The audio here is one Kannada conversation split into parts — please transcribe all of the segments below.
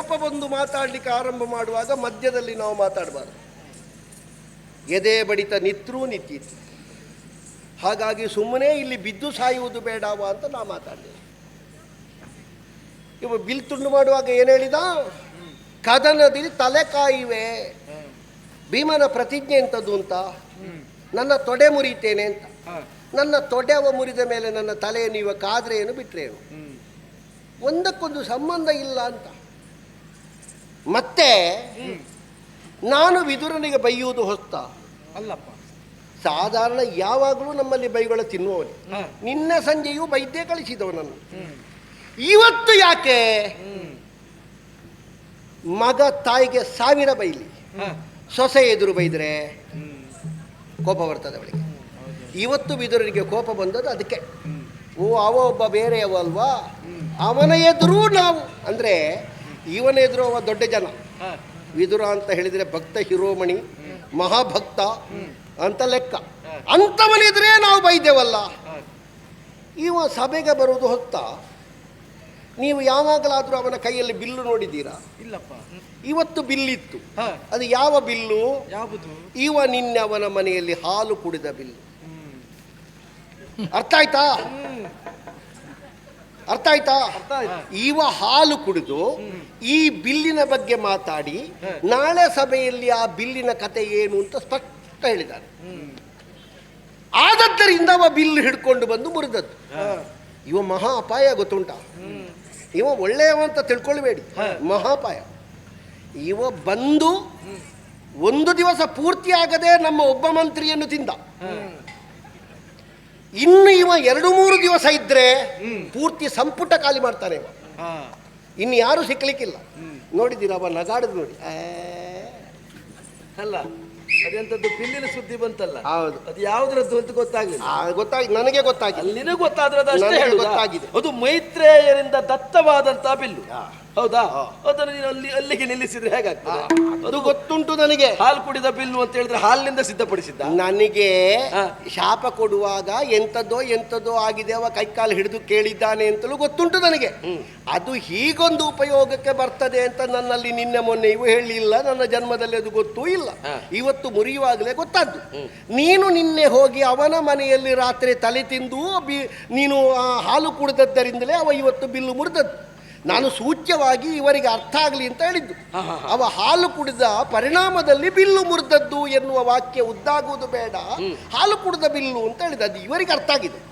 ಕೋಪ ಬಂದು ಮಾತಾಡಲಿಕ್ಕೆ ಆರಂಭ ಮಾಡುವಾಗ ಮಧ್ಯದಲ್ಲಿ ನಾವು ಮಾತಾಡಬಾರ್ದು. ಎದೆ ಬಡಿತ ನಿತ್ರೂ ನಿಂತಿತ್ತು ಹಾಗಾಗಿ ಸುಮ್ಮನೆ ಇಲ್ಲಿ ಬಿದ್ದು ಸಾಯುವುದು ಬೇಡವ ಅಂತ ನಾ ಮಾತಾಡಿದೆ. ಇವ ಬಿಲ್ ತುಂಡು ಮಾಡುವಾಗ ಏನು ಹೇಳಿದ? ಕದನದಲ್ಲಿ ತಲೆ ಕಾಯಿವೆ. ಭೀಮನ ಪ್ರತಿಜ್ಞೆ ಎಂಥದ್ದು ಅಂತ? ನನ್ನ ತೊಡೆ ಮುರಿತೇನೆ ಅಂತ. ನನ್ನ ತೊಡೆವ ಮುರಿದ ಮೇಲೆ ನನ್ನ ತಲೆಯನ್ನು ಇವ ಕಾದ್ರೆ ಏನು ಬಿಟ್ರೆ ಒಂದಕ್ಕೊಂದು ಸಂಬಂಧ ಇಲ್ಲ ಅಂತ. ಮತ್ತೆ ನಾನು ವಿದುರನಿಗೆ ಬೈಯುವುದು ಹೊಸ್ತ. ಅಲ್ಲಪ್ಪ. ಸಾಧಾರಣ ಯಾವಾಗಲೂ ನಮ್ಮಲ್ಲಿ ಬೈಗಳ ತಿನ್ನುವವನು. ನಿನ್ನ ಸಂಜೆಯೂ ಬೈದ್ಯೆ ಕಳಿಸಿದವನನ್ನು ಇವತ್ತು ಯಾಕೆ? ಮಗ ತಾಯಿಗೆ ಸಾವಿರ ಬೈಲಿ. ಸೊಸೆ ಎದುರು ಬೈದ್ರೆ ಕೋಪ ಬರ್ತದೆ ಅವಳಿಗೆ. ಇವತ್ತು ಬಿದುರನಿಗೆ ಕೋಪ ಬಂದದ್ದು ಅದಕ್ಕೆ. ಓ ಅವ ಒಬ್ಬ ಬೇರೆಯವಲ್ವಾ? ಅವನ ಎದುರು ನಾವು. ಅಂದರೆ ಇವನ ಎದುರು ಅವ ದೊಡ್ಡ ಜನ. ವಿದುರ ಅಂತ ಹೇಳಿದರೆ ಭಕ್ತ ಹಿರೋಮಣಿ ಮಹಾಭಕ್ತ ಅಂತ ಲೆಕ್ಕ. ಅಂಥವನಿದ್ರೆ ನಾವು ಬೈದೇವಲ್ಲ. ಇವ ಸಭೆಗೆ ಬರುವುದು ಹೊತ್ತ ನೀವು ಯಾವಾಗಲಾದರೂ ಅವನ ಕೈಯಲ್ಲಿ ಬಿಲ್ಲು ನೋಡಿದ್ದೀರಾ? ಇಲ್ಲಪ್ಪ. ಇವತ್ತು ಬಿಲ್ಲಿತ್ತು. ಅದು ಯಾವ ಬಿಲ್ಲು? ಯಾವುದು? ಇವ ನಿನ್ನೆ ಅವನ ಮನೆಯಲ್ಲಿ ಹಾಲು ಕುಡಿದ ಬಿಲ್ಲು. ಅರ್ಥ ಆಯ್ತಾ. ಅರ್ಥ ಆಯ್ತಾ. ಇವ ಹಾಲು ಕುಡಿದು ಈ ಬಿಲ್ಲಿನ ಬಗ್ಗೆ ಮಾತಾಡಿ ನಾಳೆ ಸಭೆಯಲ್ಲಿ ಆ ಬಿಲ್ಲಿನ ಕತೆ ಏನು ಅಂತ ಸ್ಪಷ್ಟ ಹೇಳಿದ್ದಾರೆ. ಆದದ್ದರಿಂದ ಅವ ಬಿಲ್ ಹಿಡ್ಕೊಂಡು ಬಂದು ಮುರಿದದ್ದು. ಇವ ಮಹಾ ಅಪಾಯ ಗೊತ್ತುಂಟ. ಇವ ಒಳ್ಳೆಯವ ಅಂತ ತಿಳ್ಕೊಳ್ಬೇಡಿ. ಮಹಾಪಾಯ ಇವ ಬಂದು ಒಂದು ದಿವಸ ಪೂರ್ತಿ ಆಗದೆ ನಮ್ಮ ಒಬ್ಬ ಮಂತ್ರಿಯನ್ನು ತಿಂದ. ಇನ್ನು ಇವ ಎರಡು ಮೂರು ದಿವಸ ಇದ್ರೆ ಪೂರ್ತಿ ಸಂಪುಟ ಖಾಲಿ ಮಾಡ್ತಾರೆ ಇವ. ಇನ್ನು ಯಾರು ಸಿಕ್ಲಿಕ್ಕಿಲ್ಲ. ನೋಡಿದ್ದೀರ ಅವ ನಗಾಡದ್ ನೋಡಿ. ಅಲ್ಲ ಅದೆಂತದ್ದು ಬಿಲ್ಲಿನ ಸುದ್ದಿ ಬಂತಲ್ಲ? ಹೌದು. ಅದು ಯಾವ್ದ್ರದ್ದು ಅಂತ ಗೊತ್ತಾಗಿಲ್ಲ ಗೊತ್ತಾಗಿ ನನಗೆ ಗೊತ್ತಾಗಿದೆ. ಅಲ್ಲಿನೂ ಗೊತ್ತಾದ್ರದ್ದು ಅಷ್ಟೇ? ಗೊತ್ತಾಗಿದೆ. ಅದು ಮೈತ್ರೇಯರಿಂದ ದತ್ತವಾದಂತಹ ಬಿಲ್ಲು. ಹೌದಾ. ಅದನ್ನು ನೀನು ಅಲ್ಲಿ ಅಲ್ಲಿಗೆ ನಿಲ್ಲಿಸಿದ್ರೆ ಹೇಗಾಗ್ತದೆ? ಅದು ಗೊತ್ತುಂಟು ನನಗೆ. ಹಾಲು ಕುಡಿದ ಬಿಲ್ಲು ಅಂತ ಹೇಳಿದ್ರೆ ಹಾಲಿನಿಂದ ಸಿದ್ಧಪಡಿಸಿದ್ದ? ನನಗೆ ಶಾಪ ಕೊಡುವಾಗ ಎಂಥದ್ದೋ ಎಂಥದ್ದೋ ಆಗಿದೆ ಅವ ಕೈಕಾಲು ಹಿಡಿದು ಕೇಳಿದ್ದಾನೆ ಅಂತಲೂ ಗೊತ್ತುಂಟು ನನಗೆ. ಅದು ಹೀಗೊಂದು ಉಪಯೋಗಕ್ಕೆ ಬರ್ತದೆ ಅಂತ ನನ್ನಲ್ಲಿ ನಿನ್ನೆ ಮೊನ್ನೆ ಇವು ಹೇಳಿಲ್ಲ ನನ್ನ ಜನ್ಮದಲ್ಲಿ ಅದು ಗೊತ್ತೂ ಇಲ್ಲ. ಇವತ್ತು ಮುರಿಯುವಾಗಲೇ ಗೊತ್ತಾದ್ದು. ನೀನು ನಿನ್ನೆ ಹೋಗಿ ಅವನ ಮನೆಯಲ್ಲಿ ರಾತ್ರಿ ತಲೆ ತಿಂದು ಬಿ ನೀನು ಆ ಹಾಲು ಕುಡಿದದ್ದರಿಂದಲೇ ಅವ ಇವತ್ತು ಬಿಲ್ಲು ಮುರಿದದ್ದು. ನಾನು ಸೂಚ್ಯವಾಗಿ ಇವರಿಗೆ ಅರ್ಥ ಆಗಲಿ ಅಂತ ಹೇಳಿದ್ದು. ಅವ ಹಾಲು ಕುಡಿದ ಪರಿಣಾಮದಲ್ಲಿ ಬಿಲ್ಲು ಮುರಿದದ್ದು ಎನ್ನುವ ವಾಕ್ಯ ಉದ್ದಾಗುವುದು ಬೇಡ. ಹಾಲು ಕುಡಿದ ಬಿಲ್ಲು ಅಂತ ಹೇಳಿದ ಅದು ಇವರಿಗೆ ಅರ್ಥ ಆಗಿದೆ.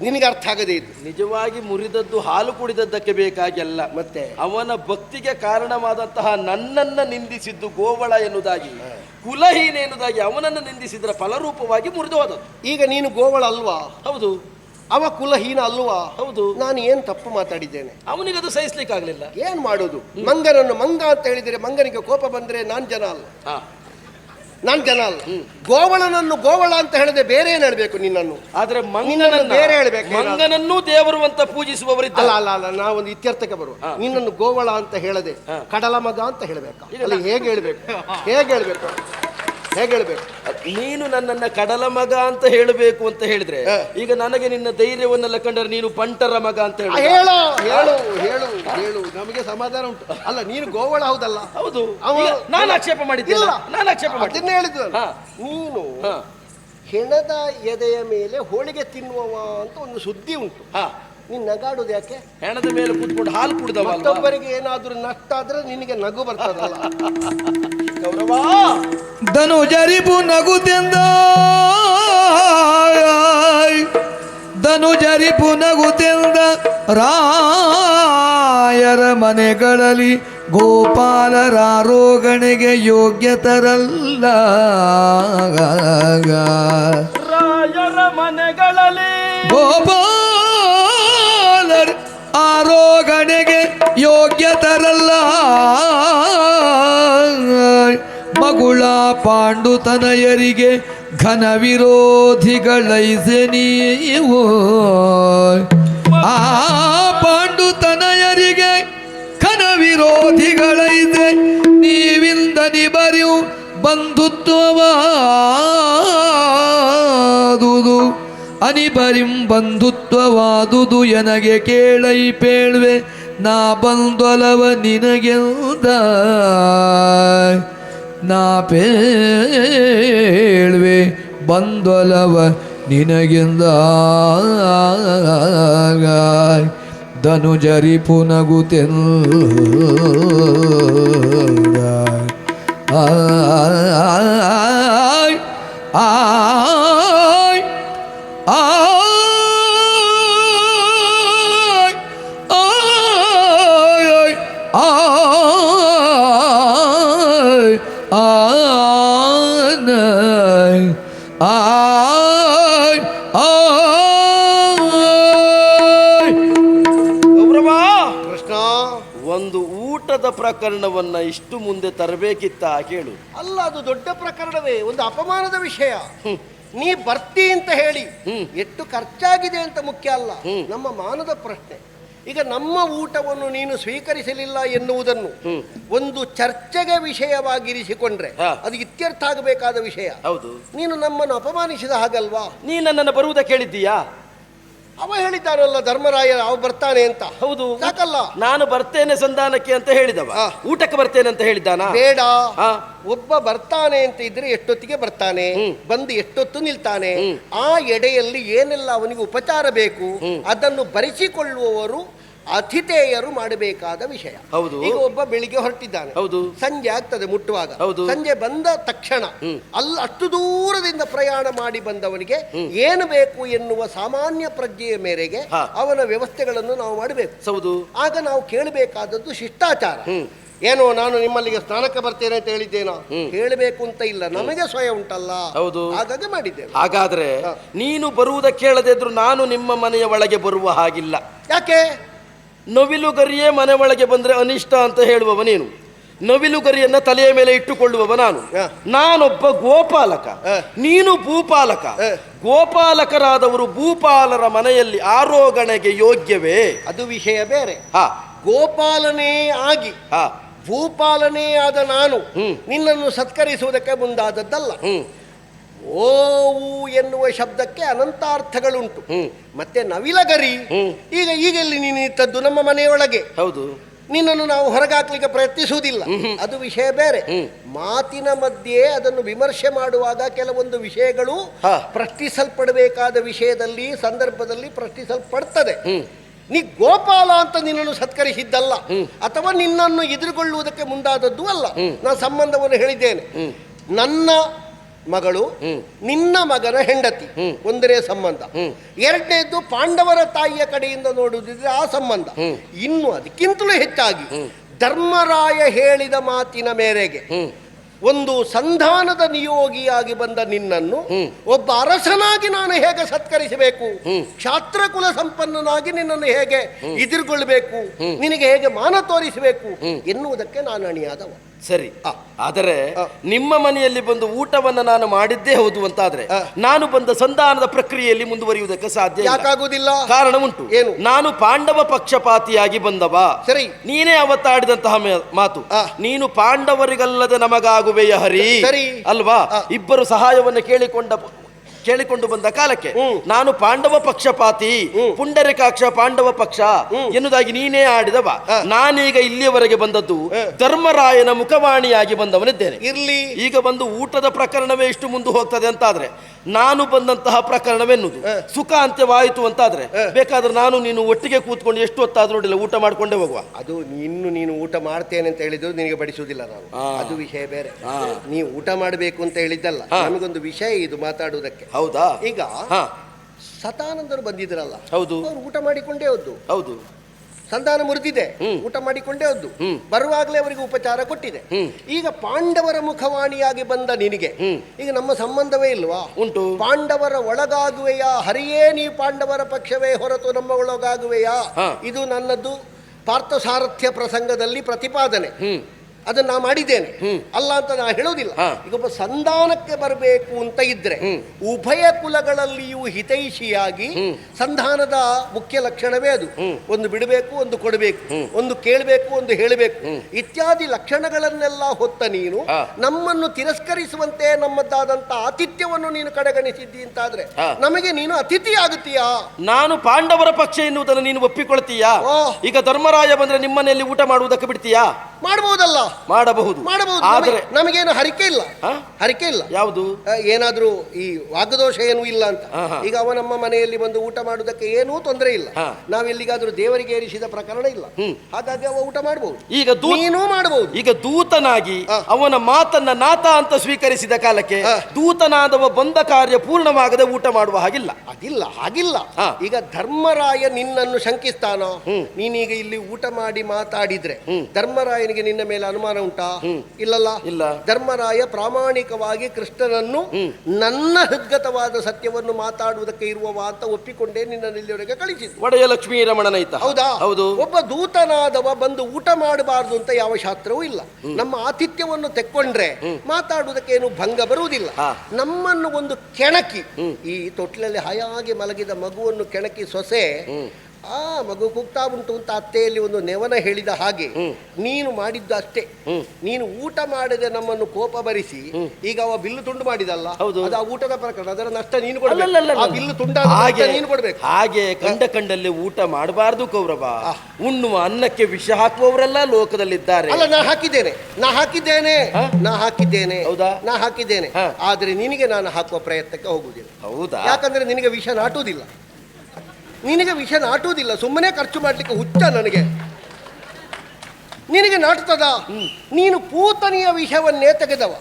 ನಿನಗೆ ಅರ್ಥ ಆಗದೆ ಇದು ನಿಜವಾಗಿ ಮುರಿದದ್ದು ಹಾಲು ಕುಡಿದದ್ದಕ್ಕೆ ಬೇಕಾಗಿ ಅಲ್ಲ ಮತ್ತೆ? ಅವನ ಭಕ್ತಿಗೆ ಕಾರಣವಾದಂತಹ ನನ್ನನ್ನು ನಿಂದಿಸಿದ್ದು ಗೋವಳ ಎನ್ನುವುದಾಗಿ ಕುಲಹೀನ ಎನ್ನುವುದಾಗಿ ಅವನನ್ನು ನಿಂದಿಸಿದ್ರ ಫಲರೂಪವಾಗಿ ಮುರಿದು ಹೋದದ್ದು. ಈಗ ನೀನು ಗೋವಳ ಅಲ್ವಾ? ಹೌದು. ಅವ ಕುಲಹೀನ ಅಲ್ವಾ ಹೌದು. ನಾನು ಏನು ತಪ್ಪು ಮಾತಾಡಿದ್ದೇನೆ? ಅವನಿಗೆ ಅದು ಸಹಿಸ್ಲಿಕ್ಕಾಗ್ಲಿಲ್ಲ. ಏನ್ ಮಾಡೋದು? ಮಂಗನನ್ನು ಮಂಗ ಅಂತ ಹೇಳಿದರೆ ಮಂಗನಿಗೆ ಕೋಪ ಬಂದ್ರೆ ನಾನ್ ಜನ ಅಲ್ಲ ನಾನ್ ಜನ ಅಲ್ಲ ಗೋವಳನನ್ನು ಗೋವಳ ಅಂತ ಹೇಳದೆ ಬೇರೆ ಏನ್ ಹೇಳ್ಬೇಕು ನಿನ್ನನ್ನು? ಆದ್ರೆ ಮಂಗನನ್ನು ಬೇರೆ ಹೇಳ್ಬೇಕು ಮಂಗನನ್ನು ದೇವರು ಅಂತ ಪೂಜಿಸುವವರಿದ್ದ. ಅಲ್ಲ ಅಲ್ಲ ಅಲ್ಲ ನಾವೊಂದು ಇತ್ಯರ್ಥಕ್ಕೆ ಬರುವ. ನಿನ್ನನ್ನು ಗೋವಳ ಅಂತ ಹೇಳದೆ. ಕಡಲ ಮಗ ಅಂತ ಹೇಳ್ಬೇಕು. ಹೇಗೆ ಹೇಳ್ಬೇಕು? ಹೇಗೆ ಹೇಳ್ಬೇಕು? ಹೇಗೆ ಹೇಳ್ಬೇಕು? ನೀನು ನನ್ನನ್ನ ಕಡಲ ಮಗ ಅಂತ ಹೇಳಬೇಕು ಅಂತ ಹೇಳಿದ್ರೆ ಈಗ ನನಗೆ ನಿನ್ನ ಧೈರ್ಯವನ್ನೆಲ್ಲ ಕಂಡರೆ ನೀನು ಪಂಟರ ಮಗ ಅಂತ ಹೇಳು. ಹೇಳು. ಹೇಳು ಹೇಳು ಹೇಳು. ನಮಗೆ ಸಮಾಧಾನ ಉಂಟು. ಅಲ್ಲ ನೀನು ಗೋವಳ ಹೌದಲ್ಲ? ಹೌದು. ನಾನು ಆಕ್ಷೇಪ ಮಾಡಿದ್ದಿಲ್ಲ. ನಾನು ಆಕ್ಷೇಪ ಮಾಡಿದ್ದೆ. ಹೇಳಿದ್ದು ನಾನು. ಹೆಣದ ಎದೆಯ ಮೇಲೆ ಹೋಳಿಗೆ ತಿನ್ನುವವ ಅಂತ ಒಂದು ಸುದ್ದಿ ಉಂಟು. ಹಾ. ನೀನು ನಗಾಡೋದು ಯಾಕೆ? ಹೆಣದ ಮೇಲೆ ಕೂತ್ಕೊಂಡು ಹಾಲು ಕುಡ್ದವ? ಮತ್ತೊಬ್ಬರಿಗೆ ಏನಾದ್ರೂ ನಷ್ಟ ಆದ್ರೆ ನಿನಗೆ ನಗು ಬರ್ತದಲ್ಲ. ಗೌರವ! ಧನು ಜರಿಬು ನಗು ತಿಂದ ಧನು ಜರಿಬು ನಗು ತಿಂದ ರಾಯರ ಮನೆಗಳಲ್ಲಿ ಗೋಪಾಲರಾರೋಗಣೆಗೆ ಯೋಗ್ಯತರಲ್ಲ ರಾಯರ ಮನೆಗಳಲ್ಲಿ ಗೋಪಾಲರ್ ಮಗುಳ ಪಾಂಡುತನಯರಿಗೆ ಘನ ವಿರೋಧಿಗಳೈಸೆ ನೀವು ಆ ಪಾಂಡುತನಯರಿಗೆ ಘನ ವಿರೋಧಿಗಳೈದೆ ನೀವಿಂದ ನಿಬರಿಯು ಬಂಧುತ್ವವಾದುದು. ಅನಿಬರಿಂ ಬಂಧುತ್ವವಾದುದು ಎನಗೆ ಕೇಳೈ ಪೇಳ್ವೆ. ನಾ ಬಂದೊಲವ ನಿನಗೆಂದ ನಾ ಪೇಳ್ವೆ ಬಂದೊಲವ ನಿನಗೆಂದ ಧನುಜರಿ ಪುನಗುತೆಂದ ಆಯ್ ಊಟದ ಪ್ರಕರಣವನ್ನ ಇಷ್ಟು ಮುಂದೆ ತರಬೇಕಿತ್ತ ಕೇಳು. ಅಲ್ಲ ಅದು ದೊಡ್ಡ ಪ್ರಕರಣವೇ ಒಂದು ಅಪಮಾನದ ವಿಷಯ. ನೀ ಬರ್ತಿ ಅಂತ ಹೇಳಿ ಎಷ್ಟು ಖರ್ಚಾಗಿದೆ ಅಂತ ಮುಖ್ಯ ಅಲ್ಲ ನಮ್ಮ ಮಾನದ ಪ್ರಶ್ನೆ. ಈಗ ನಮ್ಮ ಊಟವನ್ನು ನೀನು ಸ್ವೀಕರಿಸಲಿಲ್ಲ ಎನ್ನುವುದನ್ನು ಒಂದು ಚರ್ಚೆಗೆ ವಿಷಯವಾಗಿರಿಸಿಕೊಂಡ್ರೆ ಅದು ಇತ್ಯರ್ಥ ಆಗಬೇಕಾದ ವಿಷಯ. ಹೌದು. ನೀನು ನಮ್ಮನ್ನು ಅಪಮಾನಿಸಿದ ಹಾಗಲ್ವಾ? ನೀ ನನ್ನನ್ನು ಬರುವುದ ಕೇಳಿದ್ದೀಯಾ? ಅವ ಹೇಳಿದ್ದಾರಲ್ಲ ಧರ್ಮರಾಯ ಅವ ಬರ್ತಾನೆ ಅಂತ. ಹೌದು. ಸಾಕಲ್ಲ ನಾನು ಬರ್ತೇನೆ ಸಂಧಾನಕ್ಕೆ ಅಂತ ಹೇಳಿದವ. ಊಟಕ್ಕೆ ಬರ್ತೇನೆ ಅಂತ ಹೇಳಿದ್ದಾನ? ಬೇಡ. ಹಾ. ಒಬ್ಬ ಬರ್ತಾನೆ ಅಂತ ಇದ್ರೆ ಎಷ್ಟೊತ್ತಿಗೆ ಬರ್ತಾನೆ? ಬಂದು ಎಷ್ಟೊತ್ತು ನಿಲ್ತಾನೆ? ಆ ಎಡೆಯಲ್ಲಿ ಏನೆಲ್ಲ ಅವನಿಗೆ ಉಪಚಾರ ಬೇಕು? ಅದನ್ನು ಬರೆಸಿಕೊಳ್ಳುವವರು ಅತಿಥೇಯರು ಮಾಡಬೇಕಾದ ವಿಷಯ. ಹೌದು. ಈಗ ಒಬ್ಬ ಬೆಳಿಗ್ಗೆ ಹೊರಟಿದ್ದಾನೆ. ಹೌದು. ಸಂಜೆ ಆಗ್ತದೆ ಮುಟ್ಟುವಾಗ. ಹೌದು. ಸಂಜೆ ಬಂದ ತಕ್ಷಣ ಅಲ್ಲ ಅಷ್ಟು ದೂರದಿಂದ ಪ್ರಯಾಣ ಮಾಡಿ ಬಂದವನಿಗೆ ಏನು ಬೇಕು ಎನ್ನುವ ಸಾಮಾನ್ಯ ಪ್ರಜ್ಞೆಯ ಮೇರೆಗೆ ಅವನ ವ್ಯವಸ್ಥೆಗಳನ್ನು ನಾವು ಮಾಡಬೇಕು. ಹೌದು. ಆಗ ನಾವು ಕೇಳಬೇಕಾದದ್ದು ಶಿಷ್ಟಾಚಾರ. ಏನೋ ನಾನು ನಿಮ್ಮಲ್ಲಿಗೆ ಸ್ನಾನಕ್ಕೆ ಬರ್ತೇನೆ ಅಂತ ಹೇಳಿದ್ದೇನೋ? ಹೇಳಬೇಕು ಅಂತ ಇಲ್ಲ. ನಮಗೆ ಸ್ವಯ ಉಂಟಲ್ಲ. ಹೌದು. ಹಾಗಾಗಿ ಮಾಡಿದ್ದೆ ಹಾಗಾದ್ರೆ ನೀನು ಬರುವುದ ಹೇಳದಿದ್ರು ನಾನು ನಿಮ್ಮ ಮನೆಯ ಒಳಗೆ ಬರುವ ಹಾಗಿಲ್ಲ. ಯಾಕೆ? ನವಿಲುಗರಿಯೇ ಮನೆ ಒಳಗೆ ಬಂದರೆ ಅನಿಷ್ಟ ಅಂತ ಹೇಳುವವ ನೀನು. ನವಿಲುಗರಿಯನ್ನ ತಲೆಯ ಮೇಲೆ ಇಟ್ಟುಕೊಳ್ಳುವವ ನಾನು. ನಾನೊಬ್ಬ ಗೋಪಾಲಕ. ನೀನು ಭೂಪಾಲಕ. ಗೋಪಾಲಕರಾದವರು ಭೂಪಾಲರ ಮನೆಯಲ್ಲಿ ಆರೋಗಣೆಗೆ ಯೋಗ್ಯವೇ? ಅದು ವಿಷಯ ಬೇರೆ. ಹಾ. ಗೋಪಾಲನೇ ಆಗಿ ಹಾ. ಭೂಪಾಲನೇ ಆದ ನಾನು. ನಿನ್ನನ್ನು ಸತ್ಕರಿಸುವುದಕ್ಕೆ ಮುಂದಾದದ್ದಲ್ಲ. ಹ್ಮ್. ಓವು ಎನ್ನುವ ಶಬ್ದಕ್ಕೆ ಅನಂತ ಅರ್ಥಗಳುಂಟು ಮತ್ತೆ ನವಿಲಗರಿ. ಈಗ ಈಗ ಈಗೆಲ್ಲಿ ನೀನು ನಮ್ಮ ಮನೆಯೊಳಗೆ. ಹೌದು. ನಿನ್ನನ್ನು ನಾವು ಹೊರಗಾಕ್ಲಿಕ್ಕೆ ಪ್ರಯತ್ನಿಸುವುದಿಲ್ಲ. ಅದು ವಿಷಯ ಬೇರೆ. ಮಾತಿನ ಮಧ್ಯೆ ಅದನ್ನು ವಿಮರ್ಶೆ ಮಾಡುವಾಗ ಕೆಲವೊಂದು ವಿಷಯಗಳು. ಪ್ರಶ್ನಿಸಲ್ಪಡಬೇಕಾದ ವಿಷಯದಲ್ಲಿ ಸಂದರ್ಭದಲ್ಲಿ ಪ್ರಶ್ನಿಸಲ್ಪಡ್ತದೆ. ನೀ ಗೋಪಾಲ ಅಂತ ನಿನ್ನನ್ನು ಸತ್ಕರಿಸಿದ್ದಲ್ಲ. ಅಥವಾ ನಿನ್ನನ್ನು ಎದುರುಗೊಳ್ಳುವುದಕ್ಕೆ ಮುಂದಾದದ್ದು ಅಲ್ಲ. ನಾನು ಸಂಬಂಧವನ್ನು ಹೇಳಿದ್ದೇನೆ. ನನ್ನ ಮಗಳು ನಿನ್ನ ಮಗನ ಹೆಂಡತಿ ಒಂದನೇ ಸಂಬಂಧ. ಎರಡನೇದು ಪಾಂಡವರ ತಾಯಿಯ ಕಡೆಯಿಂದ ನೋಡುವುದಿದ್ರೆ ಆ ಸಂಬಂಧ. ಇನ್ನು ಅದಕ್ಕಿಂತಲೂ ಹೆಚ್ಚಾಗಿ ಧರ್ಮರಾಯ ಹೇಳಿದ ಮಾತಿನ ಮೇರೆಗೆ ಒಂದು ಸಂಧಾನದ ನಿಯೋಗಿಯಾಗಿ ಬಂದ ನಿನ್ನನ್ನು ಒಬ್ಬ ಅರಸನಾಗಿ ನಾನು ಹೇಗೆ ಸತ್ಕರಿಸಬೇಕು? ಕ್ಷಾತ್ರಕುಲ ಸಂಪನ್ನನಾಗಿ ನಿನ್ನನ್ನು ಹೇಗೆ ಎದುರುಗೊಳ್ಬೇಕು? ನಿನಗೆ ಹೇಗೆ ಮಾನ ತೋರಿಸಬೇಕು? ಎನ್ನುವುದಕ್ಕೆ ನಾನು ಅಣಿಯಾದವ ಸರಿ. ಆದರೆ ನಿಮ್ಮ ಮನೆಯಲ್ಲಿ ಬಂದು ಊಟವನ್ನ ನಾನು ಮಾಡಿದ್ದೇ ಹೌದು ಅಂತಾದ್ರೆ ಆದ್ರೆ ನಾನು ಬಂದ ಸಂಧಾನದ ಪ್ರಕ್ರಿಯೆಯಲ್ಲಿ ಮುಂದುವರಿಯುವುದಕ್ಕೆ ಸಾಧ್ಯ. ಯಾಕಾಗುವುದಿಲ್ಲ ಕಾರಣ ಉಂಟು ಏನು? ನಾನು ಪಾಂಡವ ಪಕ್ಷಪಾತಿಯಾಗಿ ಬಂದವ ಸರಿ ನೀನೇ ಅವತ್ತಾಡಿದಂತಹ ಮಾತು. ನೀನು ಪಾಂಡವರಿಗಲ್ಲದೆ ನಮಗಾಗುವೆಯ ಹರಿ ಸರಿ. ಅಲ್ವಾ. ಇಬ್ಬರು ಸಹಾಯವನ್ನು ಕೇಳಿಕೊಂಡ ಕೇಳಿಕೊಂಡು ಬಂದ ಕಾಲಕ್ಕೆ ನಾನು ಪಾಂಡವ ಪಕ್ಷಪಾತಿ. ಪುಂಡರಿಕಾಕ್ಷ ಪಾಂಡವ ಪಕ್ಷ ಎನ್ನುವುದಾಗಿ ನೀನೇ ಆಡಿದವ. ನಾನೀಗ ಇಲ್ಲಿಯವರೆಗೆ ಬಂದದ್ದು ಧರ್ಮರಾಯನ ಮುಖವಾಣಿಯಾಗಿ ಬಂದವನಿದ್ದೇನೆ. ಇರ್ಲಿ. ಈಗ ಬಂದು ಊಟದ ಪ್ರಕರಣವೇ ಇಷ್ಟು ಮುಂದೆ ಹೋಗ್ತದೆ ಅಂತಾದ್ರೆ ನಾನು ಬಂದಂತಹ ಪ್ರಕರಣವೆನ್ನುವುದು. ಸುಖ ಅಂತ್ಯವಾಯಿತು ಅಂತಾದ್ರೆ. ಬೇಕಾದ್ರೆ ನಾನು ನೀನು ಒಟ್ಟಿಗೆ ಕೂತ್ಕೊಂಡು ಎಷ್ಟು ಹೊತ್ತಾದ್ರೂ ನೋಡಿಲ್ಲ ಊಟ ಮಾಡ್ಕೊಂಡೇ ಹೋಗುವ. ಅದು ಇನ್ನು ನೀನು ಊಟ ಮಾಡ್ತೇನೆ ಅಂತ ಹೇಳಿದ್ರು ನಿನಗೆ ಬಡಿಸುವುದಿಲ್ಲ ನಾನು. ಅದು ವಿಷಯ ಬೇರೆ. ನೀವು ಊಟ ಮಾಡಬೇಕು ಅಂತ ಹೇಳಿದ್ದಲ್ಲ. ನಮಗೊಂದು ವಿಷಯ ಇದು ಮಾತಾಡುವುದಕ್ಕೆ. ಹೌದಾ? ಈಗ ಹಾ. ಸತಾನಂದರು ಬಂದಿದ್ರಲ್ಲ ಹೌದು. ಅವ್ರು ಊಟ ಮಾಡಿಕೊಂಡೇ ಹೋದ್ದು. ಹೌದು. ಸಂತಾನ ಮುರಿದಿದೆ. ಊಟ ಮಾಡಿಕೊಂಡೇ ಹೋದ್ದು. ಹ್ಮ್. ಬರುವಾಗಲೇ ಅವರಿಗೆ ಉಪಚಾರ ಕೊಟ್ಟಿದೆ. ಈಗ ಪಾಂಡವರ ಮುಖವಾಣಿಯಾಗಿ ಬಂದ ನಿನಗೆ ಈಗ ನಮ್ಮ ಸಂಬಂಧವೇ ಇಲ್ವಾ? ಉಂಟು. ಪಾಂಡವರ ಒಳಗಾಗುವೆಯಾ? ಹರಿಯೇ ನೀ ಪಾಂಡವರ ಪಕ್ಷವೇ ಹೊರತು ನಮ್ಮ ಒಳಗಾಗುವೆಯಾ? ಇದು ನನ್ನದು ಪಾರ್ಥಸಾರಥ್ಯ ಪ್ರಸಂಗದಲ್ಲಿ ಪ್ರತಿಪಾದನೆ. ಅದನ್ನ ನಾ ಮಾಡಿದ್ದೇನೆ. ಅಲ್ಲ ಅಂತ ನಾ ಹೇಳೋದಿಲ್ಲ. ಈಗ ಒಬ್ಬ ಸಂಧಾನಕ್ಕೆ ಬರಬೇಕು ಅಂತ ಇದ್ರೆ ಉಭಯ ಕುಲಗಳಲ್ಲಿಯೂ ಹಿತೈಷಿಯಾಗಿ ಸಂಧಾನದ ಮುಖ್ಯ ಲಕ್ಷಣವೇ ಅದು. ಒಂದು ಬಿಡಬೇಕು ಒಂದು ಕೊಡಬೇಕು ಒಂದು ಕೇಳಬೇಕು ಒಂದು ಹೇಳಬೇಕು. ಇತ್ಯಾದಿ ಲಕ್ಷಣಗಳನ್ನೆಲ್ಲ ಹೊತ್ತ ನೀನು ನಮ್ಮನ್ನು ತಿರಸ್ಕರಿಸುವಂತೆ ನಮ್ಮದಾದಂತ ಆತಿಥ್ಯವನ್ನು ನೀನು ಕಡೆಗಣಿಸಿದ್ದಿ ಅಂತಾದ್ರೆ ಆದ್ರೆ ನಮಗೆ ನೀನು ಅತಿಥಿ ಆಗುತ್ತೀಯಾ ನಾನು ಪಾಂಡವರ ಪಕ್ಷ ಎನ್ನುವುದನ್ನು ನೀನು ಒಪ್ಪಿಕೊಳ್ತೀಯಾ? ಈಗ ಧರ್ಮರಾಯ ಬಂದ್ರೆ ನಿಮ್ಮನೆಯಲ್ಲಿ ಊಟ ಮಾಡುವುದಕ್ಕೆ ಬಿಡ್ತೀಯಾ? ಮಾಡಬಹುದಲ್ಲ ಮಾಡಬಹುದು. ಮಾಡಬಹುದು. ಆದ್ರೆ ನಮಗೆ- ನಮಗೇನು ಹರಿಕೆ ಇಲ್ಲ? ಹರಿಕೆ ಇಲ್ಲ. ಯಾವುದು? ಏನಾದರೂ ಈ ವಾಗದೋಷ ಏನೂ ಇಲ್ಲ ಅಂತ. ಈಗ ಅವ ನಮ್ಮ ಮನೆಯಲ್ಲಿ ಬಂದು ಊಟ ಮಾಡುವುದಕ್ಕೆ ಏನೂ ತೊಂದರೆ ಇಲ್ಲ. ನಾವು ನಾವೆಲ್ಲಿಗಾದ್ರೂ ದೇವರಿಗೆ ಏರಿಸಿದ ಪ್ರಕರಣ ಇಲ್ಲ. ಹಾಗಾಗಿ ಅವ ಊಟ ಮಾಡಬಹುದು ಈಗ ನೀನು ಮಾಡಬಹುದು ಈಗ ದೂತನಾಗಿ ಅವನ ಮಾತನ್ನ ನಾತ ಅಂತ ಸ್ವೀಕರಿಸಿದ ಕಾಲಕ್ಕೆ. ದೂತನಾದವ ಬಂದ ಕಾರ್ಯ ಪೂರ್ಣವಾಗದೆ ಊಟ ಮಾಡುವ ಹಾಗಿಲ್ಲ. ಅದಿಲ್ಲ ಹಾಗಿಲ್ಲ. ಈಗ ಧರ್ಮರಾಯ ನಿನ್ನನ್ನು ಶಂಕಿಸ್ತಾನೋ? ನೀನೀಗ ಇಲ್ಲಿ ಊಟ ಮಾಡಿ ಮಾತಾಡಿದ್ರೆ ಧರ್ಮರಾಯನಿಗೆ ನಿನ್ನ ಮೇಲೆ ಅನುಮಾನ ಉಂಟಾ? ಇಲ್ಲಲ್ಲ? ಇಲ್ಲ. ಧರ್ಮರಾಯ ಪ್ರಾಮಾಣಿಕವಾಗಿ ಕೃಷ್ಣನನ್ನು ನನ್ನ ಹೃದ್ಗತವಾದ ಸತ್ಯವನ್ನು ಮಾತಾಡುವುದಕ್ಕೆ ಇರುವವ ಅಂತ ಒಪ್ಪಿಕೊಂಡೇ ನಿನ್ನ ಇಲ್ಲಿವರೆಗೆ ಕಳಿಸಿದ್ದು. ಒಡೆಯ ಲಕ್ಷ್ಮೀ ರಮಣನೈತ. ಹೌದಾ? ಹೌದು. ಒಬ್ಬ ದೂತನಾದವ ಬಂದು ಊಟ ಮಾಡಬಾರದು ಅಂತ ಯಾವ ಶಾಸ್ತ್ರವೂ ಇಲ್ಲ. ನಮ್ಮ ಆತಿಥ್ಯವನ್ನು ತೆಕ್ಕೊಂಡ್ರೆ ಮಾತಾಡುವುದಕ್ಕೆ ಏನು ಭಂಗ ಬರುವುದಿಲ್ಲ. ನಮ್ಮನ್ನು ಒಂದು ಕೆಣಕಿ ಈ ತೊಟ್ಲಲ್ಲಿ ಹಾಯಾಗಿ ಮಲಗಿದ ಮಗುವನ್ನು ಕೆಣಕಿ ಸೊಸೆ ಆ ಮಗು ಕುಗ್ತಾ ಉಂಟು ಅಂತ ಅತ್ತೆಯಲ್ಲಿ ಒಂದು ನೆವನ ಹೇಳಿದ ಹಾಗೆ ನೀನು ಮಾಡಿದ್ದು ಅಷ್ಟೇ. ನೀನು ಊಟ ಮಾಡದೆ ನಮ್ಮನ್ನು ಕೋಪ ಭರಿಸಿ ಈಗ ಅವ ಬಿಲ್ಲು ತುಂಡು ಮಾಡಿದಲ್ಲ ಹೌದು. ಅದು ಆ ಊಟದ ಪ್ರಕರಣ ಅದರ ನಷ್ಟ ನೀನು ಕೊಡಬೇಕು. ಆ ಬಿಲ್ಲು ತುಂಡ ಹಾಗೆ ನೀನು ಕೊಡಬೇಕು. ಹಾಗೆ ಕಂಡ ಕಂಡಲ್ಲಿ ಊಟ ಮಾಡಬಾರದು ಕೌರವ. ಉಣ್ಣುವ ಅನ್ನಕ್ಕೆ ವಿಷ ಹಾಕುವವರೆಲ್ಲ ಲೋಕದಲ್ಲಿದ್ದಾರೆ. ಅಲ್ಲ ನಾ ಹಾಕಿದ್ದೇನೆ. ನಾ ಹಾಕಿದ್ದೇನೆ? ನಾ ಹಾಕಿದ್ದೇನೆ. ಹೌದಾ? ನಾ ಹಾಕಿದ್ದೇನೆ. ಆದ್ರೆ ನಿನಗೆ ನಾನು ಹಾಕುವ ಪ್ರಯತ್ನಕ್ಕೆ ಹೋಗುವುದಿಲ್ಲ. ಹೌದಾ? ಯಾಕಂದ್ರೆ ನಿನಗೆ ವಿಷ ನಾಟುವುದಿಲ್ಲ. ನಿನಗೆ ವಿಷ ನಾಟುವುದಿಲ್ಲ ಸುಮ್ಮನೆ ಖರ್ಚು ಮಾಡಲಿಕ್ಕೆ ಹುಚ್ಚ ನನಗೆ. ನಿನಗೆ ನಾಟುತ್ತದ? ನೀನು ಪೂತನಿಯ ವಿಷವನ್ನೇ ತೆಗೆದವ.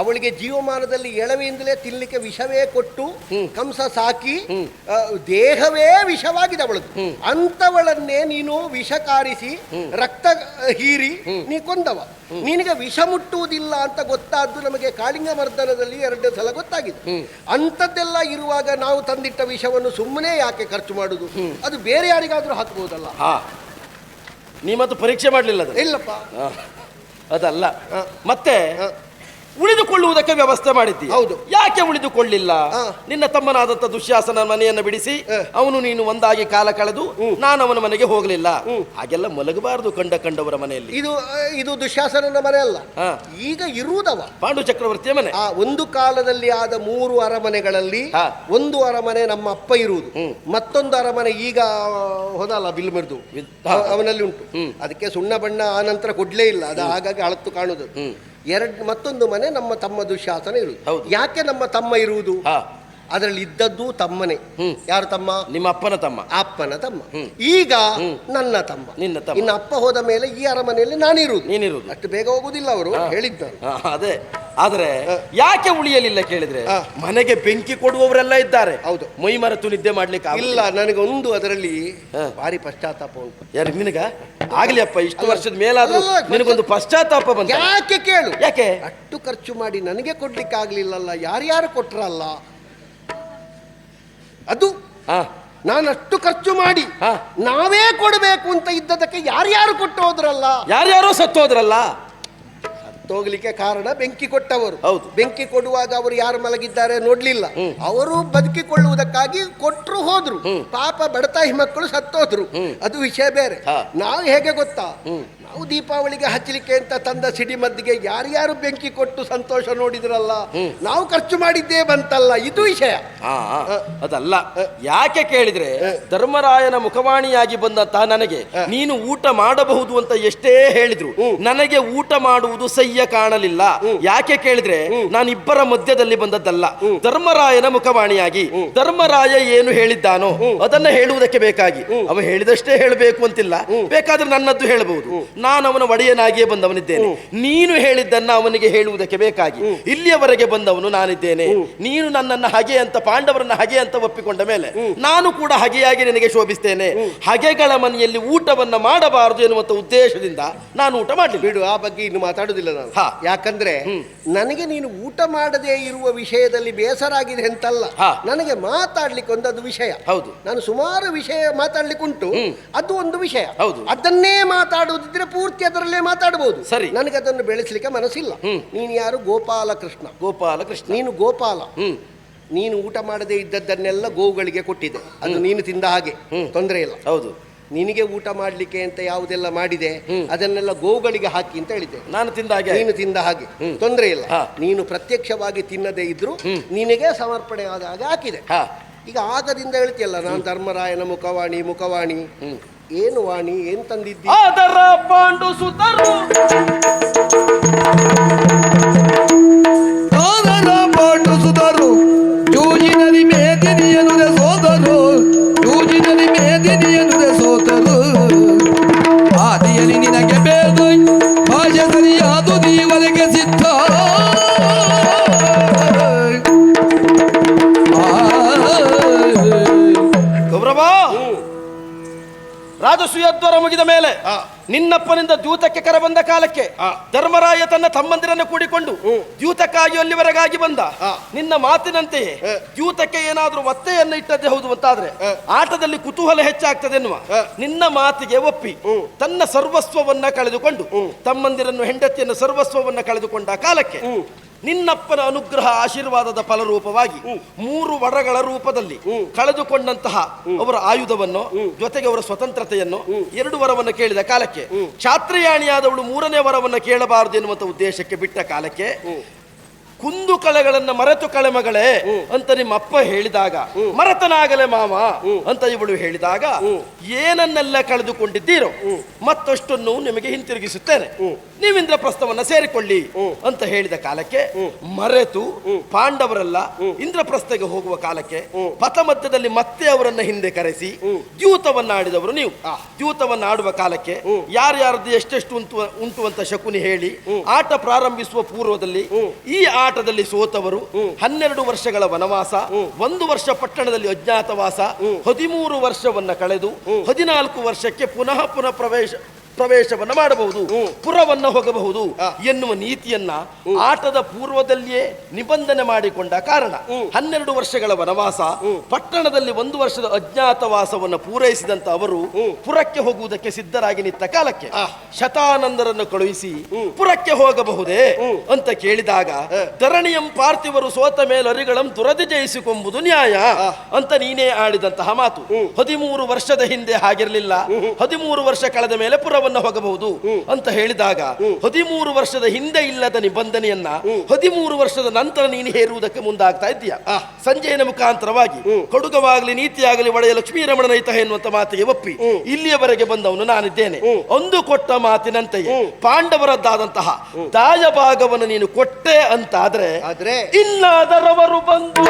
ಅವಳಿಗೆ ಜೀವಮಾನದಲ್ಲಿ ಎಳವೆಯಿಂದಲೇ ತಿನ್ಲಿಕ್ಕೆ ವಿಷವೇ ಕೊಟ್ಟು ಕಂಸ ಸಾಕಿ ದೇಹವೇ ವಿಷವಾಗಿದೆ ಅವಳು. ಅಂತವಳನ್ನೇ ನೀನು ವಿಷ ಕಾರಿಸಿ ರಕ್ತ ಹೀರಿ ನೀ ಕೊಂದವ. ನಿನಗೆ ವಿಷ ಮುಟ್ಟುವುದಿಲ್ಲ ಅಂತ ಗೊತ್ತಾದ್ದು ನಮಗೆ ಕಾಳಿಂಗ ಮರ್ದನದಲ್ಲಿ ಎರಡು ಸಲ ಗೊತ್ತಾಗಿದೆ. ಅಂಥದ್ದೆಲ್ಲ ಇರುವಾಗ ನಾವು ತಂದಿಟ್ಟ ವಿಷವನ್ನು ಸುಮ್ಮನೆ ಯಾಕೆ ಖರ್ಚು ಮಾಡುದು? ಅದು ಬೇರೆ ಯಾರಿಗಾದ್ರೂ ಹಾಕಬಹುದಲ್ಲ ನೀ ಮತ್ತು ಪರೀಕ್ಷೆ ಮಾಡಲಿಲ್ಲ ಇಲ್ಲಪ್ಪ. ಅದಲ್ಲ. ಮತ್ತೆ. ಉಳಿದುಕೊಳ್ಳುವುದಕ್ಕೆ ವ್ಯವಸ್ಥೆ ಮಾಡಿದ್ದಿ ಹೌದು. ಯಾಕೆ ಉಳಿದುಕೊಳ್ಳಿಲ್ಲ? ನಿನ್ನ ತಮ್ಮನಾದಂತ ದುಶ್ಯಾಸನ ಮನೆಯನ್ನು ಬಿಡಿಸಿ ಅವನು ನೀನು ಒಂದಾಗಿ ಕಾಲ ಕಳೆದು ನಾನು ಅವನ ಮನೆಗೆ ಹೋಗಲಿಲ್ಲ. ಹಾಗೆಲ್ಲ ಮಲಗಬಾರದು ಕಂಡ ಕಂಡವರ ಮನೆಯಲ್ಲಿ. ಇದು ಇದು ದುಶ್ಯಾಸನನ ಮನೆ ಅಲ್ಲ. ಈಗ ಇರುವುದವ. ಪಾಂಡು ಚಕ್ರವರ್ತಿಯ ಮನೆ. ಆ ಒಂದು ಕಾಲದಲ್ಲಿ ಆದ ಮೂರು ಅರಮನೆಗಳಲ್ಲಿ. ಒಂದು ಅರಮನೆ ನಮ್ಮ ಅಪ್ಪ ಇರುವುದು. ಮತ್ತೊಂದು ಅರಮನೆ ಈಗ ಹೋದಲ್ಲ ಬಿಲ್ ಮಿರ್ದು ಅವನಲ್ಲಿ ಉಂಟು. ಅದಕ್ಕೆ ಸುಣ್ಣ ಬಣ್ಣ ಆ ನಂತರ ಕೊಡ್ಲೇ ಇಲ್ಲ. ಅದು ಹಾಗಾಗಿ ಅಳತ್ತು ಕಾಣುದು. ಎರಡ್ ಮತ್ತೊಂದು ಮನೆ ನಮ್ಮ ತಮ್ಮ ದುಶ್ಯಾಸನ ಇರುವುದು. ಹೌದು. ಯಾಕೆ ನಮ್ಮ ತಮ್ಮ ಇರುವುದು? ಅದರಲ್ಲಿ ಇದ್ದದ್ದು ತಮ್ಮನೇ. ಯಾರು ತಮ್ಮ? ನಿಮ್ಮ ಅಪ್ಪನ ತಮ್ಮ. ಅಪ್ಪನ ತಮ್ಮ. ಈಗ ನನ್ನ ತಮ್ಮ. ನಿನ್ನ ತಮ್ಮ. ಇನ್ನು ಅಪ್ಪ ಹೋದ ಮೇಲೆ ಈ ಅರಮನೆಯಲ್ಲಿ ನಾನಿರುವುದು. ನೀನಿರುವುದು. ಅಷ್ಟು ಬೇಗ ಹೋಗುದಿಲ್ಲ ಅವರು ಹೇಳಿದ್ದಾರೆ. ಅದೇ. ಆದ್ರೆ ಯಾಕೆ ಉಳಿಯಲಿಲ್ಲ ಕೇಳಿದ್ರೆ. ಮನೆಗೆ ಬೆಂಕಿ ಕೊಡುವವರೆಲ್ಲ ಇದ್ದಾರೆ. ಹೌದು. ಮೈ ಮರೆತು ನಿದ್ದೆ ಮಾಡ್ಲಿಕ್ಕೆ. ಇಲ್ಲ ನನಗೆ ಒಂದು ಅದರಲ್ಲಿ. ಭಾರಿ ಪಶ್ಚಾತ್ತಾಪ ಉಂಟು. ಯಾರು ನಿನಗ? ಆಗ್ಲಿ ಅಪ್ಪ ಇಷ್ಟು ವರ್ಷದ ಮೇಲಾದ್ರೂ ನಿನಗೊಂದು ಪಶ್ಚಾತ್ತಾಪ ಬಂತ? ಯಾಕೆ ಕೇಳು? ಯಾಕೆ? ಅಷ್ಟು ಖರ್ಚು ಮಾಡಿ ನನಗೆ ಕೊಡ್ಲಿಕ್ಕೆ ಆಗ್ಲಿಲ್ಲಲ್ಲ ಯಾರ್ಯಾರು ಕೊಟ್ರಲ್ಲ? ಅದು ಹಾ ನಾನು ಅಷ್ಟು ಖರ್ಚು ಮಾಡಿ. ನಾವೇ ಕೊಡಬೇಕು ಅಂತ ಇದ್ದದಕ್ಕೆ ಯಾರ್ಯಾರು ಕೊಟ್ಟು ಹೋದ್ರಲ್ಲ? ಯಾರ್ಯಾರೋ ಸತ್ತೋದ್ರಲ್ಲ ಹೋಗ್ಲಿಕ್ಕೆ ಕಾರಣ ಬೆಂಕಿ ಕೊಟ್ಟವರು. ಹೌದು. ಬೆಂಕಿ ಕೊಡುವಾಗ ಅವರು ಯಾರು ಮಲಗಿದ್ದಾರೆ ನೋಡ್ಲಿಲ್ಲ. ಅವರು ಬದುಕಿಕೊಳ್ಳುವುದಕ್ಕಾಗಿ ಕೊಟ್ಟರು ಹೋದ್ರು. ಪಾಪ ಬಡತಾಯಿ ಮಕ್ಕಳು ಸತ್ತೋದ್ರು. ಅದು ವಿಷಯ ಬೇರೆ. ನಾವು ಹೇಗೆ ಗೊತ್ತಾ? ನಾವು ದೀಪಾವಳಿಗೆ ಹಚ್ಚಲಿಕ್ಕೆ ಅಂತ ತಂದ ಸಿಡಿ ಮದ್ದಿಗೆ ಯಾರ್ಯಾರು ಬೆಂಕಿ ಕೊಟ್ಟು ಸಂತೋಷ ನೋಡಿದ್ರಲ್ಲ? ನಾವು ಖರ್ಚು ಮಾಡಿದ್ದೇ ಬಂತಲ್ಲ. ಇದು ವಿಷಯ. ಅದಲ್ಲ. ಯಾಕೆ ಕೇಳಿದ್ರೆ ಧರ್ಮರಾಯನ ಮುಖವಾಣಿಯಾಗಿ ಬಂದಂತಹ ನನಗೆ ನೀನು ಊಟ ಮಾಡಬಹುದು ಅಂತ ಎಷ್ಟೇ ಹೇಳಿದ್ರು ನನಗೆ ಊಟ ಮಾಡುವುದು ಸಹ್ಯ ಕಾಣಲಿಲ್ಲ. ಯಾಕೆ ಕೇಳಿದ್ರೆ ನಾನಿಬ್ಬರ ಇಬ್ಬರ ಮಧ್ಯದಲ್ಲಿ ಬಂದದ್ದಲ್ಲ. ಧರ್ಮರಾಯನ ಮುಖವಾಣಿಯಾಗಿ ಧರ್ಮರಾಯ ಏನು ಹೇಳಿದ್ದಾನೋ ಅದನ್ನ ಹೇಳುವುದಕ್ಕೆ ಬೇಕಾಗಿ. ಅವ ಹೇಳಿದಷ್ಟೇ ಹೇಳಬೇಕು ಅಂತಿಲ್ಲ. ಬೇಕಾದ್ರೆ ನನ್ನದ್ದು ಹೇಳಬಹುದು. ನಾನು ಅವನ ಒಡೆಯನಾಗಿಯೇ ಬಂದವನಿದ್ದೇನೆ. ನೀನು ಹೇಳಿದ್ದನ್ನ ಅವನಿಗೆ ಹೇಳುವುದಕ್ಕೆ ಬೇಕಾಗಿ. ಇಲ್ಲಿಯವರೆಗೆ ಬಂದವನು ನಾನಿದ್ದೇನೆ. ನೀನು ನನ್ನನ್ನ ಹಗೆ ಅಂತ ಪಾಂಡವರನ್ನ ಹಗೆ ಅಂತ ಒಪ್ಪಿಕೊಂಡ ಮೇಲೆ ನಾನು ಕೂಡ ಹಗೆಯಾಗಿ ನಿನಗೆ ಶೋಭಿಸ್ತೇನೆ. ಹಗೆಗಳ ಮನೆಯಲ್ಲಿ ಊಟವನ್ನ ಮಾಡಬಾರದು ಎನ್ನುವಂತ ಉದ್ದೇಶದಿಂದ ನಾನು ಊಟ ಮಾಡಲಿ ಬಿಡು ಆ ಬಗ್ಗೆ ಇನ್ನು ಮಾತಾಡುದಿಲ್ಲ ನಾನು. ಹಾ. ಯಾಕಂದ್ರೆ ನನಗೆ ನೀನು ಊಟ ಮಾಡದೇ ಇರುವ ವಿಷಯದಲ್ಲಿ ಬೇಸರ ಆಗಿದೆ ಅಂತಲ್ಲ. ಹಾ. ನನಗೆ ಮಾತಾಡ್ಲಿಕ್ಕೆ ಒಂದದು ವಿಷಯ. ಹೌದು. ನಾನು ಸುಮಾರು ವಿಷಯ ಮಾತಾಡ್ಲಿಕ್ಕೆ ಉಂಟು ಅದು ಒಂದು ವಿಷಯ. ಹೌದು. ಅದನ್ನೇ ಮಾತಾಡುವುದಿದ್ರೆ ಪೂರ್ತಿ ಅದರಲ್ಲೇ ಮಾತಾಡಬಹುದು ಸರಿ. ನನಗೆ ಅದನ್ನು ಬೆಳೆಸಲಿಕ್ಕೆ ಮನಸ್ಸಿಲ್ಲ. ನೀನು ಯಾರು? ಗೋಪಾಲ ಕೃಷ್ಣ ಗೋಪಾಲ ಕೃಷ್ಣ ನೀನು ಗೋಪಾಲ. ನೀನು ಊಟ ಮಾಡದೇ ಇದ್ದದ್ದನ್ನೆಲ್ಲ ಗೋವುಗಳಿಗೆ ಕೊಟ್ಟಿದೆ ಅದು ನೀನು ತಿಂದ ಹಾಗೆ. ತೊಂದರೆ ಇಲ್ಲ. ಹೌದು. ನಿನಗೆ ಊಟ ಮಾಡಲಿಕ್ಕೆ ಅಂತ ಯಾವುದೆಲ್ಲ ಮಾಡಿದೆ ಅದನ್ನೆಲ್ಲ ಗೋವುಗಳಿಗೆ ಹಾಕಿ ಅಂತ ಹೇಳಿದೆ ನಾನು ತಿಂದ ಹಾಗೆ. ನೀನು ತಿಂದ ಹಾಗೆ. ತೊಂದರೆ ಇಲ್ಲ. ನೀನು ಪ್ರತ್ಯಕ್ಷವಾಗಿ ತಿನ್ನದೇ ಇದ್ರು ನಿನಗೆ ಸಮರ್ಪಣೆ ಆದ ಹಾಗೆ ಹಾಕಿದೆ. ಹಾ. ಈಗ ಆಗದಿಂದ ಹೇಳ್ತಿಯಲ್ಲ ನಾನು ಧರ್ಮರಾಯನ ಮುಖವಾಣಿ ಮುಖವಾಣಿ. ಏನು ವಾಣಿ ಏನ್ ತಂದಿದ್ದಿ ರಾಜಸೂಯದ್ವಾರ ಮುಗಿದ ಮೇಲೆ ನಿನ್ನಪ್ಪನಿಂದ ದ್ಯೂತಕ್ಕೆ ಕರೆ ಬಂದ ಕಾಲಕ್ಕೆ ಧರ್ಮರಾಯ ತನ್ನ ತಮ್ಮಂದಿರನ್ನು ಕೂಡಿಕೊಂಡು ದ್ಯೂತಕ್ಕಾಗಿ ಅಲ್ಲಿವರೆಗಾಗಿ ಬಂದ. ನಿನ್ನ ಮಾತಿನಂತೆಯೇ ದ್ಯೂತಕ್ಕೆ ಏನಾದರೂ ಒತ್ತೆಯನ್ನು ಇಟ್ಟದ್ದೇ ಹೌದು ಅಂತಾದ್ರೆ ಆಟದಲ್ಲಿ ಕುತೂಹಲ ಹೆಚ್ಚಾಗ್ತದೆ ಎನ್ನುವ ನಿನ್ನ ಮಾತಿಗೆ ಒಪ್ಪಿ ತನ್ನ ಸರ್ವಸ್ವವನ್ನ ಕಳೆದುಕೊಂಡು ತಮ್ಮಂದಿರನ್ನು ಹೆಂಡತಿಯನ್ನು ಸರ್ವಸ್ವವನ್ನ ಕಳೆದುಕೊಂಡ ಕಾಲಕ್ಕೆ ನಿನ್ನಪ್ಪನ ಅನುಗ್ರಹ ಆಶೀರ್ವಾದದ ಫಲರೂಪವಾಗಿ ಮೂರು ವರಗಳ ರೂಪದಲ್ಲಿ ಕಳೆದುಕೊಂಡಂತಹ ಅವರ ಆಯುಧವನ್ನು ಜೊತೆಗೆ ಅವರ ಸ್ವತಂತ್ರತೆಯನ್ನು ಎರಡು ವರವನ್ನು ಕೇಳಿದ ಕಾಲಕ್ಕೆ ಕ್ಷಾತ್ರಿಯಾಣಿಯಾದವಳು ಮೂರನೇ ವರವನ್ನು ಕೇಳಬಾರದು ಎನ್ನುವಂತ ಉದ್ದೇಶಕ್ಕೆ ಬಿಟ್ಟ ಕಾಲಕ್ಕೆ ಕುಂದು ಕಳೆಗಳನ್ನ ಮರೆತು ಕಳೆಮಗಳೇ ಅಂತ ನಿಮ್ಮ ಅಪ್ಪ ಹೇಳಿದಾಗ ಮರತನಾಗಲೇ ಮಾಮ ಅಂತ ಇವಳು ಹೇಳಿದಾಗ ಏನನ್ನೆಲ್ಲ ಕಳೆದುಕೊಂಡಿದ್ದೀರೋ ಮತ್ತಷ್ಟನ್ನು ನಿಮಗೆ ಹಿಂತಿರುಗಿಸುತ್ತೇನೆ. ನೀವು ಇಂದ್ರಪ್ರಸ್ಥವನ್ನ ಸೇರಿಕೊಳ್ಳಿ ಅಂತ ಹೇಳಿದ ಕಾಲಕ್ಕೆ ಮರೆತು ಪಾಂಡವರೆಲ್ಲ ಇಂದ್ರಪ್ರಸ್ಥಗೆ ಹೋಗುವ ಕಾಲಕ್ಕೆ ಪಥಮಧ್ಯದಲ್ಲಿ ಮತ್ತೆ ಅವರನ್ನ ಹಿಂದೆ ಕರೆಸಿ ದ್ಯೂತವನ್ನ ಆಡಿದವರು ನೀವು. ದ್ಯೂತವನ್ನ ಆಡುವ ಕಾಲಕ್ಕೆ ಯಾರ್ಯಾರದ್ದು ಎಷ್ಟೆಷ್ಟು ಉಂಟು ಉಂಟು ಅಂತ ಶಕುನಿ ಹೇಳಿ ಆಟ ಪ್ರಾರಂಭಿಸುವ ಪೂರ್ವದಲ್ಲಿ ಈ ಆಟದಲ್ಲಿ ಸೋತವರು ಹನ್ನೆರಡು ವರ್ಷಗಳ ವನವಾಸ ಒಂದು ವರ್ಷ ಪಟ್ಟಣದಲ್ಲಿ ಅಜ್ಞಾತವಾಸ ಹದಿಮೂರು ವರ್ಷವನ್ನ ಕಳೆದು ಹದಿನಾಲ್ಕು ವರ್ಷಕ್ಕೆ ಪುನಃ ಪುನಃ ಪ್ರವೇಶ ಪ್ರವೇಶವನ್ನ ಮಾಡಬಹುದು ಪುರವನ್ನ ಹೋಗಬಹುದು ಎನ್ನುವ ನೀತಿಯನ್ನ ಆಟದ ಪೂರ್ವದಲ್ಲಿಯೇ ನಿಬಂಧನೆ ಮಾಡಿಕೊಂಡ ಕಾರಣ. ಹನ್ನೆರಡು ವರ್ಷಗಳ ವನವಾಸ ಪಟ್ಟಣದಲ್ಲಿ ಒಂದು ವರ್ಷದ ಅಜ್ಞಾತವಾಸವನ್ನು ಪೂರೈಸಿದಂತ ಅವರು ಪುರಕ್ಕೆ ಹೋಗುವುದಕ್ಕೆ ಸಿದ್ಧರಾಗಿ ನಿಂತ ಕಾಲಕ್ಕೆ ಶತಾನಂದರನ್ನು ಕಳುಹಿಸಿ ಪುರಕ್ಕೆ ಹೋಗಬಹುದೇ ಅಂತ ಕೇಳಿದಾಗ ಧರಣಿಯಂ ಪಾರ್ಥಿವರು ಸೋತ ಮೇಲರಿಗಳಂ ದುರದಿ ಜಯಿಸಿಕೊಂಬುದು ನ್ಯಾಯ ಅಂತ ನೀನೇ ಆಡಿದಂತಹ ಮಾತು. ಹದಿಮೂರು ವರ್ಷದ ಹಿಂದೆ ಹಾಗಿರಲಿಲ್ಲ. ಹದಿಮೂರು ವರ್ಷ ಕಳೆದ ಮೇಲೆ ಪುರವನ್ನು ಹೋಗಬಹುದು ಅಂತ ಹೇಳಿದಾಗ ಹದಿಮೂರು ವರ್ಷದ ಹಿಂದೆ ಇಲ್ಲದ ನಿಬಂಧನೆಯನ್ನ ಹದಿಮೂರು ವರ್ಷದ ನಂತರ ನೀನು ಹೇರುವುದಕ್ಕೆ ಮುಂದಾಗ್ತಾ ಇದ್ದೀಯ. ಸಂಜೆಯನ ಮುಖಾಂತರವಾಗಿ ಕೊಡುಗವಾಗಲಿ ನೀತಿಯಾಗಲಿ ಒಡೆಯ ಲಕ್ಷ್ಮೀ ರಮಣನೈತ ಎನ್ನುವಂತ ಮಾತಿಗೆ ಒಪ್ಪಿ ಇಲ್ಲಿಯವರೆಗೆ ಬಂದವನು ನಾನಿದ್ದೇನೆ. ಒಂದು ಕೊಟ್ಟ ಮಾತಿನಂತೆಯೇ ಪಾಂಡವರದ್ದಾದಂತಹ ದಾಯ ಭಾಗವನ್ನು ನೀನು ಕೊಟ್ಟೆ ಅಂತಾದ್ರೆ ಆದ್ರೆ ಇನ್ನಾದರವರು ಬಂದು